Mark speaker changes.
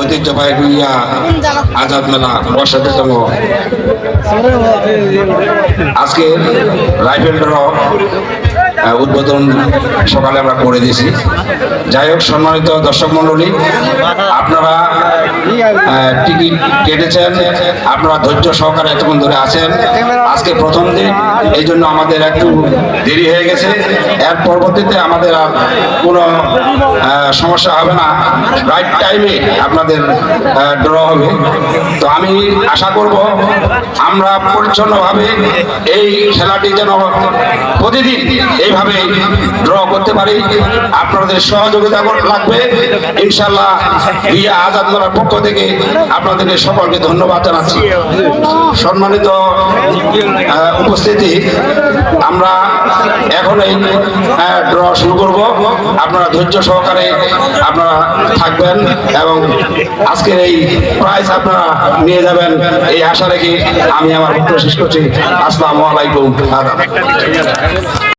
Speaker 1: ঐতিহ্যবাহী গুইয়া আজাদ মেলা বর্ষাতম আজকে রাইফেল ড্র উদ্বোধন সকালে আমরা করে দিয়েছি। যাই হোক, সম্মানিত দর্শক মণ্ডলী, আপনারা টিকিট কেটেছেন। আপনারা ধৈর্য সহকারে এতক্ষণ ধরে আছেন। আজকে প্রথম দিন, এই জন্য আমাদের একটু দেরি হয়ে গেছে। এর পরবর্তীতে আমাদের আর কোনো সমস্যা হবে না। রাইট টাইমে আপনাদের ড্র হবে। তো আমি আশা করব আমরা পরিচ্ছন্নভাবে এই খেলাটি যেন প্রতিদিন এইভাবে ড্র করতে পারি। আপনাদের সহযোগিতা লাগবে। ইনশাল্লাহ রিয়া আজাদ মেলার পক্ষ থেকে আপনাদেরকে সকলকে ধন্যবাদ জানাচ্ছি। সম্মানিত উপস্থিতি, আমরা এখন এই ড্র শুরু করব। আপনারা ধৈর্য সহকারে আপনারা থাকবেন এবং আজকের এই প্রাইজ আপনারা নিয়ে যাবেন। এই আশা রেখে আমি আমার বক্তব্য শেষ করছি। আসসালামু আলাইকুম।